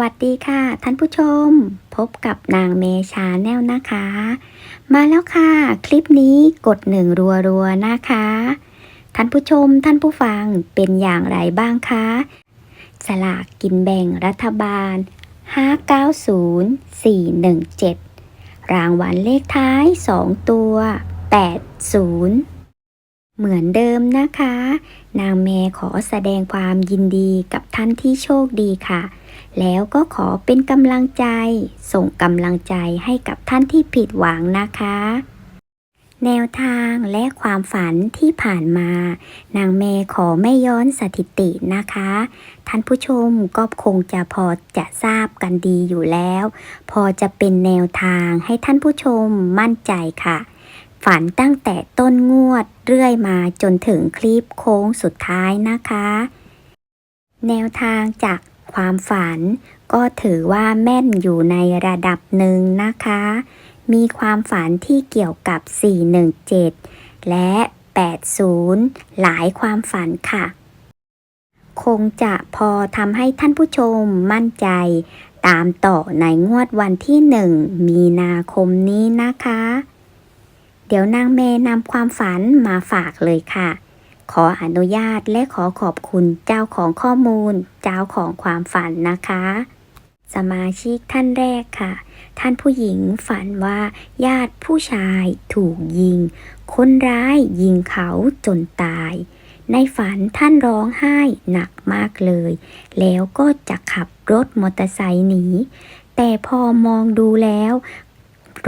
วัสดีค่ะ ท่านผู้ชม พบกับนางเมชาแนลนะคะ มาแล้วค่ะ คลิปนี้กดหนึ่งรัวๆนะคะ ท่านผู้ชมท่านผู้ฟังเป็นอย่างไรบ้างคะสลากกินแบ่งรัฐบาล 590417 รางวัลเลขท้าย 2 ตัว 80เหมือนเดิมนะคะ นางเมขอแสดงความยินดีกับท่านที่โชคดีค่ะ แล้วก็ขอเป็นกำลังใจ ส่งกำลังใจให้กับท่านที่ผิดหวังนะคะ แนวทางและความฝันที่ผ่านมา นางเมย์ขอไม่ย้อนสถิตินะคะ ท่านผู้ชมก็คงจะพอจะทราบกันดีอยู่แล้ว พอจะเป็นแนวทางให้ท่านผู้ชมมั่นใจค่ะฝันตั้งแต่ต้นงวดเรื่อยมาจนถึงคลิปโค้งสุดท้ายนะคะ แนวทางจาก ความฝัน ก็ถือว่าแม่นอยู่ในระดับหนึ่งนะคะ มีความฝันที่เกี่ยวกับ 417 และ 80 หลายความฝันค่ะ คงจะพอทำให้ท่านผู้ชมมั่นใจตามต่อในงวดวันที่1มีนาคมนี้นะคะ เดี๋ยวนางเมย์นำความฝันมาฝากเลยค่ะ ขออนุญาตและขอขอบคุณเจ้าของข้อมูล เจ้าของความฝันนะคะ สมาชิกท่านแรกค่ะ ท่านผู้หญิงฝันว่า ญาติผู้ชายถูกยิง คนร้ายยิงเขาจนตาย ในฝันท่านร้องไห้หนักมากเลย แล้วก็จะขับรถมอเตอร์ไซค์หนี แต่พอมองดูแล้ว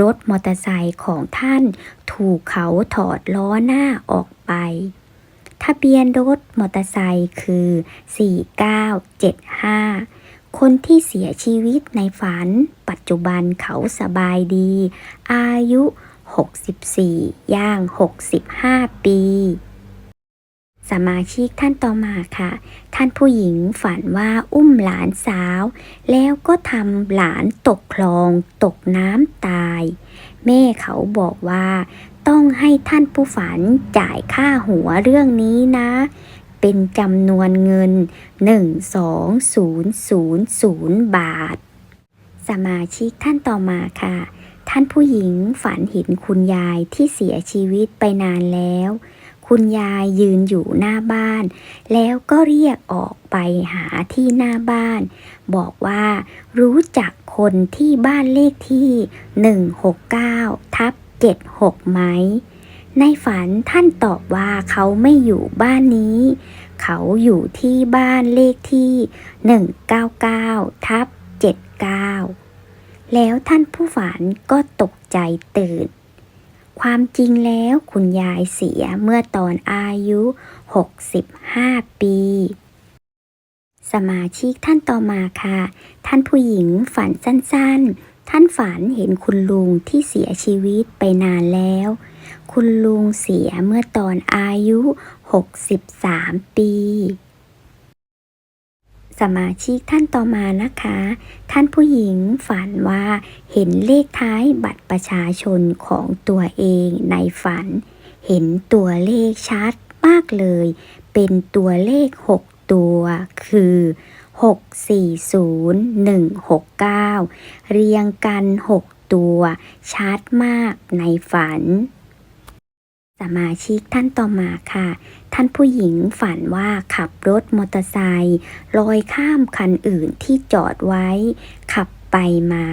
รถมอเตอร์ไซค์ของท่าน ถูกเขาถอดล้อหน้าออกไป ทะเบียนรถมอเตอร์ไซค์คือ 4975 คนที่เสียชีวิตในฝัน ปัจจุบันเขาสบายดี อายุ 64 ย่าง 65 ปีสมาชิกท่านต่อมาค่ะ ท่านผู้หญิงฝันว่าอุ้มหลานสาว แล้วก็ทำหลานตกคลอง ตกน้ำตาย แม่เขาบอกว่า ต้องให้ท่านผู้ฝันจ่ายค่าหัวเรื่องนี้นะ เป็นจำนวนเงิน 12000 บาท สมาชิกท่านต่อมาค่ะ ท่านผู้หญิงฝันเห็นคุณยายที่เสียชีวิตไปนานแล้ว คุณยายยืนอยู่หน้าบ้าน แล้วก็เรียกออกไปหาที่หน้าบ้าน บอกว่ารู้จักคนที่บ้านเลขที่ 169 ทับ 76 ไหม ในฝันท่านตอบว่าเขาไม่อยู่บ้านนี้ เขาอยู่ที่บ้านเลขที่ 199 ทับ 79 แล้วท่านผู้ฝันก็ตกใจตื่น ความจริงแล้วคุณยายเสียเมื่อตอนอายุ 65 ปีสมาชิกท่านต่อมาค่ะ ท่านผู้หญิงฝันสั้นๆ ท่านฝันเห็นคุณลุงที่เสียชีวิตไปนานแล้ว คุณลุงเสียเมื่อตอนอายุ 63 ปี สมาชิกท่านต่อมานะคะ ท่านผู้หญิงฝันว่าเห็นเลขท้ายบัตรประชาชนของตัวเองในฝัน เห็นตัวเลขชัดมากเลย เป็นตัวเลข 6 ตัวคือ 640169 เรียงกัน 6 ตัว ชัดมากในฝัน สมาชิกท่านต่อมาค่ะ ท่านผู้หญิงฝันว่าขับรถมอเตอร์ไซค์ลอยข้ามคันอื่นที่จอดไว้ ขับไปมา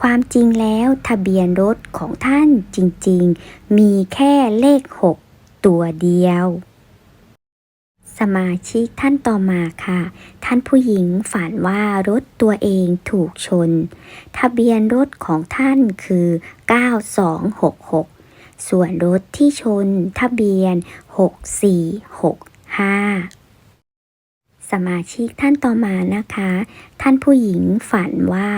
ความจริงแล้วทะเบียนรถของท่านจริงๆ มีแค่เลข 6 ตัวเดียว มาชิกท่านต่อมาค่ะ ท่านผู้หญิงฝันว่ารถตัวเองถูกชน ทะเบียนรถของท่านคือ 9266 ส่วนรถที่ชนทะเบียน 6465สมาชิกท่านต่อมานะคะ ท่านผู้หญิงฝันว่า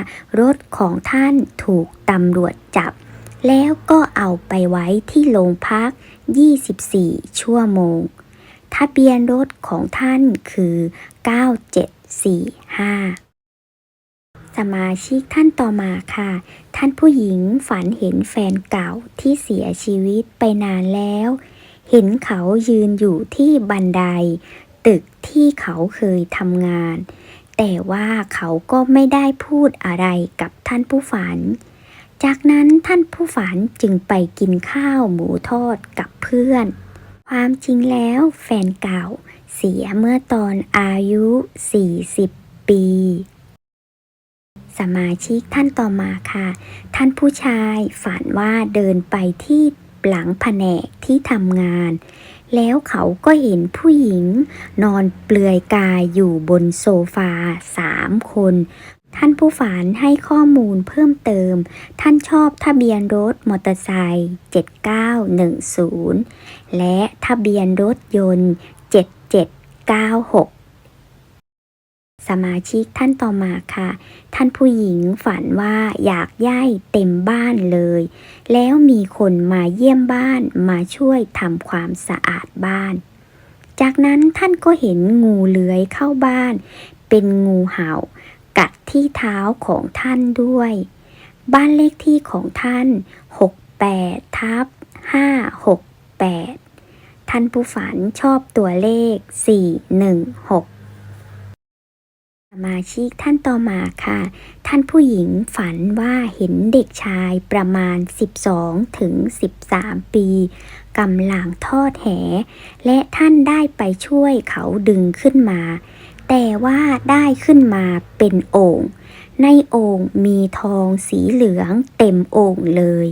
รถของท่านถูกตำรวจจับ แล้วก็เอาไปไว้ที่โรงพัก 24 ชั่วโมง ทะเบียนรถของท่านคือ 9745 สมาชิกท่านต่อมาค่ะ ท่านผู้หญิงฝันเห็นแฟนเก่าที่เสียชีวิตไปนานแล้ว เห็นเขายืนอยู่ที่บันได ตึกที่เขาเคยทำงาน แต่ว่าเขาก็ไม่ได้พูดอะไรกับท่านผู้ฝันจากนั้นท่านผู้ฝันจึงไปกินข้าวหมูทอดกับเพื่อน ความจริงแล้วแฟนเก่าเสียเมื่อตอนอายุ 40 ปี สมาชิกท่านต่อมาค่ะ ท่านผู้ชายฝันว่าเดินไปที่หลังแผนกที่ทำงาน แล้วเขาก็เห็นผู้หญิง นอนเปลือยกายอยู่บนโซฟาสามคน ท่านผู้ฝันให้ข้อมูลเพิ่มเติม ท่านชอบทะเบียนรถมอเตอร์ไซค์ 7910 และทะเบียนรถยนต์ 7796 สมาชิกท่านต่อมาค่ะ ท่านผู้หญิงฝันว่าอยากย่ายเต็มบ้านเลย แล้วมีคนมาเยี่ยมบ้านมาช่วยทำความสะอาดบ้าน จากนั้นท่านก็เห็นงูเลื้อยเข้าบ้าน เป็นงูเห่า กัดที่เท้าของท่านด้วย บ้านเลขที่ของท่าน 68 ทับ568 ท่านผู้ฝันชอบตัวเลข 416 สมาชิกท่านต่อมาค่ะ ท่านผู้หญิงฝันว่าเห็นเด็กชายประมาณ 12 ถึง 13 ปีกำลังทอดแห และท่านได้ไปช่วยเขาดึงขึ้นมา แต่ว่าได้ขึ้นมาเป็นโอ่ง ในโอ่งมีทองสีเหลืองเต็มโอ่งเลย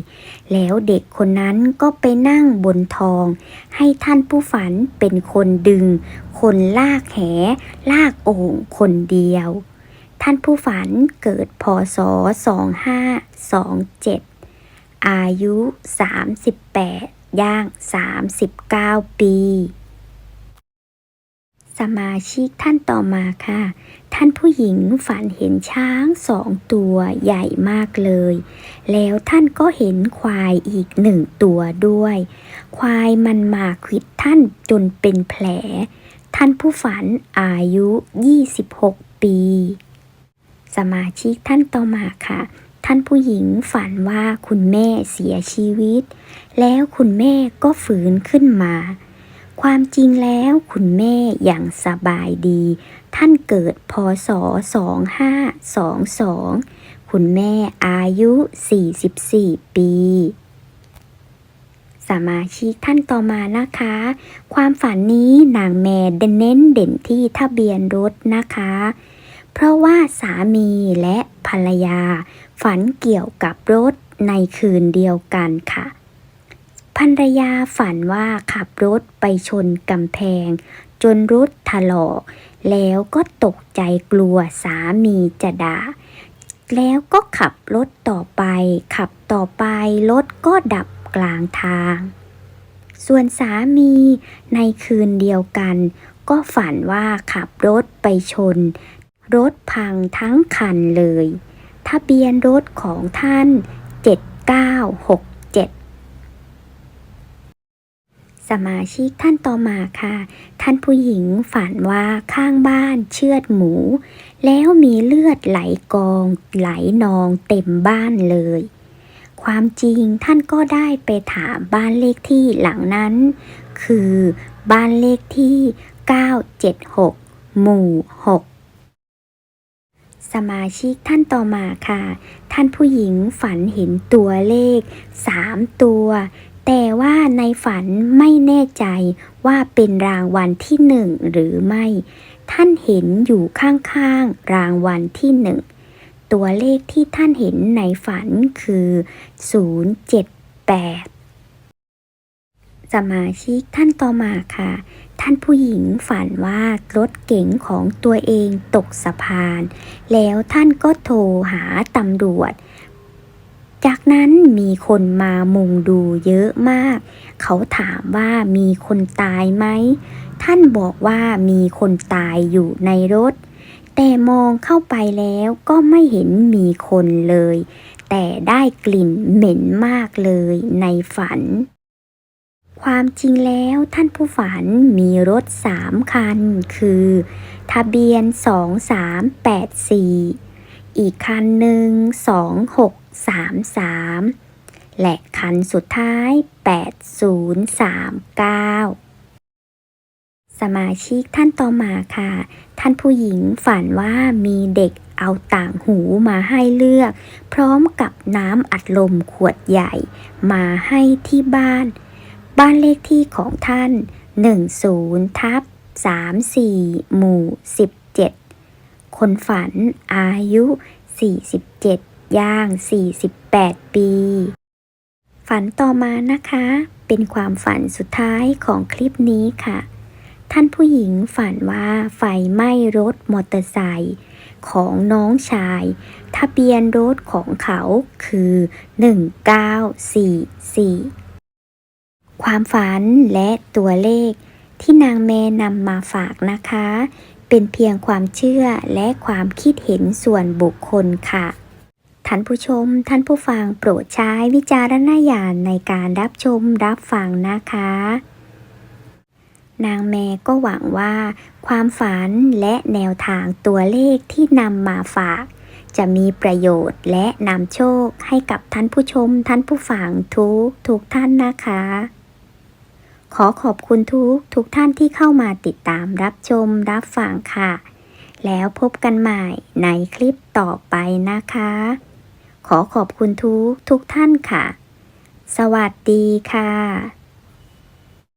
แล้วเด็กคนนั้นก็ไปนั่งบนทอง ให้ท่านผู้ฝันเป็นคนดึง คนลากแห ลากโอ่งคนเดียว ท่านผู้ฝันเกิดพศ 2527 อายุ 38 ย่าง 39 ปี สมาชิกท่านต่อมาค่ะ ท่านผู้หญิงฝันเห็นช้างสองตัวใหญ่มากเลย แล้วท่านก็เห็นควายอีกหนึ่งตัวด้วย ควายมันมาควิดท่านจนเป็นแผล ท่านผู้ฝันอายุ 26 ปี สมาชิกท่านต่อมาค่ะท่านผู้หญิงฝันว่าคุณแม่เสียชีวิต แล้วคุณแม่ก็ฟื้นขึ้นมา ความจริงแล้วคุณแม่อย่างสบายดี ท่านเกิดพศ 2522 คุณแม่อายุ 44 ปี สมาชิกท่านต่อมานะคะ ความฝันนี้นางแม่เน้นเด่นที่ทะเบียนรถนะคะ เพราะว่าสามีและภรรยา ฝันเกี่ยวกับรถในคืนเดียวกันค่ะ รรยาฝันว่าขับรถไปชนกำแพง จนรถถลอก แล้วก็ตกใจกลัวสามีจะด่า แล้วก็ขับรถต่อไป ขับต่อไปรถก็ดับกลางทาง ส่วนสามีในคืนเดียวกัน ก็ฝันว่าขับรถไปชน รถพังทั้งคันเลย ทะเบียนรถของท่าน 7967 สมาชิกท่านต่อมาค่ะ ท่านผู้หญิงฝันว่าข้างบ้านเชือดหมู แล้วมีเลือดไหลกอง ไหลนองเต็มบ้านเลย ความจริงท่านก็ได้ไปถามบ้านเลขที่หลังนั้น คือบ้านเลขที่ 976 หมู่ 6สมาชิกท่านต่อมาค่ะ ท่านผู้หญิงฝันเห็นตัวเลข 3 ตัว แต่ว่าในฝันไม่แน่ใจว่าเป็นรางวัลที่หนึ่งหรือไม่ ท่านเห็นอยู่ข้างๆรางวัลที่หนึ่งตัวเลขที่ท่านเห็นในฝันคือ 078 สมาชิกท่านต่อมาค่ะ ท่านผู้หญิงฝันว่ารถเก๋งของตัวเองตกสะพาน แล้วท่านก็โทรหาตำรวจ จากนั้นมีคนมามุงดูเยอะมาก เขาถามว่ามีคนตายไหม ท่านบอกว่ามีคนตายอยู่ในรถ แต่มองเข้าไปแล้วก็ไม่เห็นมีคนเลย แต่ได้กลิ่นเหม็นมากเลยในฝัน ความจริงแล้วท่านผู้ฝันมีรถสามคัน คือ ทะเบียน 2384 อีกคันหนึ่ง2633และคันสุดท้าย8039สสมาชิกท่านต่อมาค่ะ ท่านผู้หญิงฝันว่ามีเด็กเอาต่างหูมาให้เลือก พร้อมกับน้ำอัดลมขวดใหญ่ มาให้ที่บ้าน บ้านเลขที่ของท่าน 10ทับ34 หมู่17 คนฝันอายุ 47 ย่าง 48 ปี ฝันต่อมานะคะ เป็นความฝันสุดท้ายของคลิปนี้ค่ะ ท่านผู้หญิงฝันว่าไฟไหม้รถมอเตอร์ไซค์ของน้องชาย ทะเบียนรถของเขาคือ 1944 ความฝันและตัวเลขที่นางแม่นำมาฝากนะคะ เป็นเพียงความเชื่อและความคิดเห็นส่วนบุคคลค่ะ ท่านผู้ชม ท่านผู้ฟังโปรดใช้วิจารณญาณในการรับชมรับฟังนะคะ นางแม่ก็หวังว่า ความฝันและแนวทางตัวเลขที่นำมาฝาก จะมีประโยชน์และนำโชคให้กับท่านผู้ชม ท่านผู้ฟังทุกทุกท่านนะคะ ขอขอบคุณทุกทุกท่านที่เข้ามาติดตามรับชมรับฟังค่ะ แล้วพบกันใหม่ในคลิปต่อไปนะคะ ขอขอบคุณทุกทุกท่านค่ะ สวัสดีค่ะ